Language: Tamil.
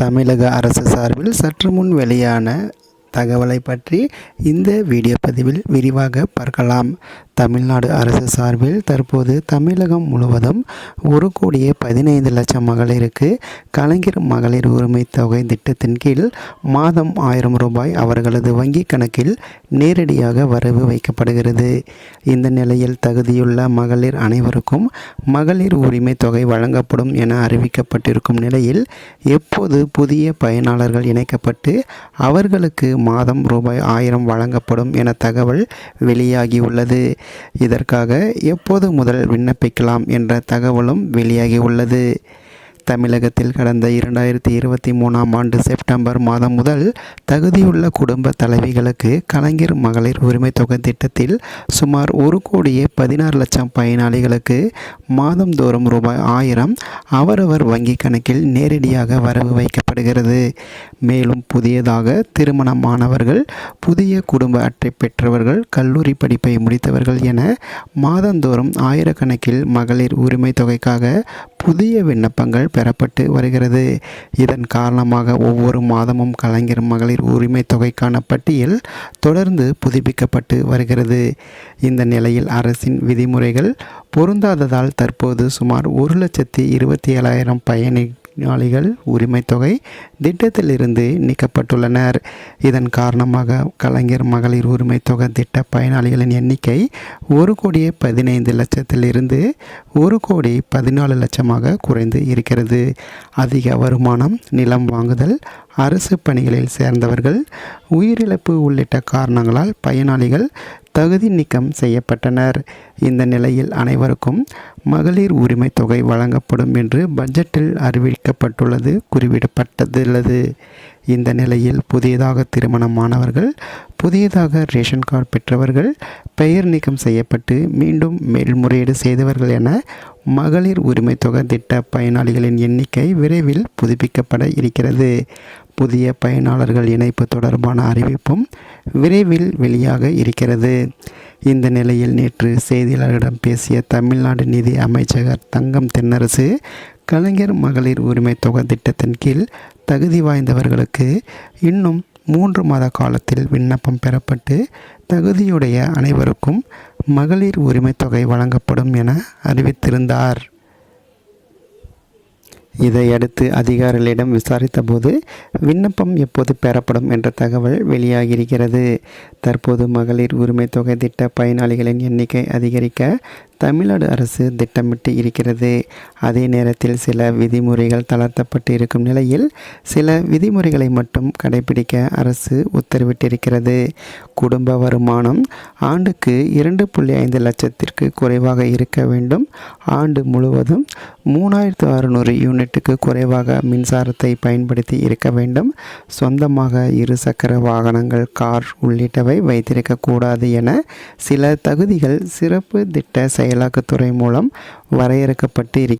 தமிழக அரசு சார்பில் சற்று முன் வெளியான தகவலை பற்றி இந்த வீடியோ பதிவில் விரிவாக பார்க்கலாம். தமிழ்நாடு அரசு சார்பில் தற்போது தமிழகம் முழுவதும் ஒரு கோடியே பதினைந்து லட்சம் மகளிருக்கு கலைஞர் மகளிர் உரிமை தொகை திட்டத்தின் கீழ் மாதம் ஆயிரம் ரூபாய் அவர்களது வங்கி கணக்கில் நேரடியாக வரவு வைக்கப்படுகிறது. இந்த நிலையில் தகுதியுள்ள மகளிர் அனைவருக்கும் மகளிர் உரிமை தொகை வழங்கப்படும் என அறிவிக்கப்பட்டிருக்கும் நிலையில் எப்போது புதிய பயனாளர்கள் இணைக்கப்பட்டு அவர்களுக்கு மாதம் ரூபாய் ஆயிரம் வழங்கப்படும் என தகவல் வெளியாகியுள்ளது. இதற்காக எப்போது முதல் விண்ணப்பிக்கலாம் என்ற தகவலும் வெளியாகி உள்ளது தமிழகத்தில் கடந்த இரண்டாயிரத்தி இருபத்தி மூணாம் ஆண்டு செப்டம்பர் மாதம் முதல் தகுதியுள்ள குடும்ப தலைவிகளுக்கு கலைஞர் மகளிர் உரிமை தொகை திட்டத்தில் சுமார் ஒரு கோடியே பதினாறு லட்சம் பயனாளிகளுக்கு மாதந்தோறும் ரூபாய் ஆயிரம் அவரவர் வங்கி கணக்கில் நேரடியாக வரவு வைக்கப்படுகிறது. மேலும் புதியதாக திருமணமானவர்கள் புதிய குடும்ப அட்டை பெற்றவர்கள் கல்லூரி படிப்பை முடித்தவர்கள் என மாதந்தோறும் ஆயிரக்கணக்கில் மகளிர் உரிமை தொகைக்காக புதிய விண்ணப்பங்கள் பெறப்பட்டு வருகிறது. இதன் காரணமாக ஒவ்வொரு மாதமும் கலைஞர் மகளிர் உரிமை தொகைக்கான பட்டியல் தொடர்ந்து புதுப்பிக்கப்பட்டு வருகிறது. இந்த நிலையில் அரசின் விதிமுறைகள் பொருந்தாததால் தற்போது சுமார் ஒரு லட்சத்தி இருபத்தி ஏழாயிரம் பயணி பயனாளிகள் உரிமைத்தொகை தொகை திட்டத்திலிருந்து நீக்கப்பட்டுள்ளனர். இதன் காரணமாக கலைஞர் மகளிர் உரிமை தொகை திட்ட பயனாளிகளின் எண்ணிக்கை ஒரு கோடியே பதினைந்து லட்சத்திலிருந்து ஒரு கோடி பதினாலு லட்சமாக குறைந்து இருக்கிறது. அதிக வருமானம் நிலம் வாங்குதல் அரசு பணிகளில் சேர்ந்தவர்கள் உயிரிழப்பு உள்ளிட்ட காரணங்களால் பயனாளிகள் தகுதி நீக்கம் செய்யப்பட்டனர். இந்த நிலையில் அனைவருக்கும் மகளிர் உரிமை தொகை வழங்கப்படும் என்று பட்ஜெட்டில் அறிவிக்கப்பட்டுள்ளது குறிப்பிடப்பட்டுள்ளது இந்த நிலையில் புதியதாக திருமணமானவர்கள் புதியதாக ரேஷன் கார்டு பெற்றவர்கள் பெயர் நீக்கம் செய்யப்பட்டு மீண்டும் மேல்முறையீடு செய்தவர்கள் என மகளிர் உரிமை தொகை திட்ட பயனாளிகளின் எண்ணிக்கை விரைவில் புதுப்பிக்கப்பட இருக்கிறது. புதிய பயனாளர்கள் இணைப்பு தொடர்பான அறிவிப்பும் விரைவில் வெளியாக இருக்கிறது. இந்த நிலையில் நேற்று செய்தியாளர்களிடம் பேசிய தமிழ்நாடு நிதி அமைச்சகர் தங்கம் தென்னரசு கலைஞர் மகளிர் உரிமை தொகை திட்டத்தின் கீழ் தகுதி வாய்ந்தவர்களுக்கு இன்னும் மூன்று மாத காலத்தில் விண்ணப்பம் பெறப்பட்டு தகுதியுடைய அனைவருக்கும் மகளிர் உரிமை தொகை வழங்கப்படும் என அறிவித்திருந்தார். இதையடுத்து அதிகாரிகளிடம் விசாரித்தபோது விண்ணப்பம் எப்போது பெறப்படும் என்ற தகவல் வெளியாகியிருக்கிறது. தற்போது மகளிர் உரிமை தொகை திட்ட பயனாளிகளின் எண்ணிக்கை அதிகரிக்க தமிழ்நாடு அரசு திட்டமிட்டு இருக்கிறது. அதே நேரத்தில் சில விதிமுறைகள் தளர்த்தப்பட்டு இருக்கும் நிலையில் சில விதிமுறைகளை மட்டும் கடைபிடிக்க அரசு உத்தரவிட்டிருக்கிறது. குடும்ப வருமானம் ஆண்டுக்கு இரண்டு புள்ளி ஐந்து லட்சத்திற்கு குறைவாக இருக்க வேண்டும். ஆண்டு முழுவதும் மூணாயிரத்து அறுநூறு யூனிட்டுக்கு குறைவாக மின்சாரத்தை பயன்படுத்தி இருக்க வேண்டும். சொந்தமாக இருசக்கர வாகனங்கள் கார் உள்ளிட்டவை வைத்திருக்கக்கூடாது என சில தகுதிகள் சிறப்பு திட்ட செயலாக்கத்துறை மூலம் வரையறுக்கப்பட்டு இருக்கிறது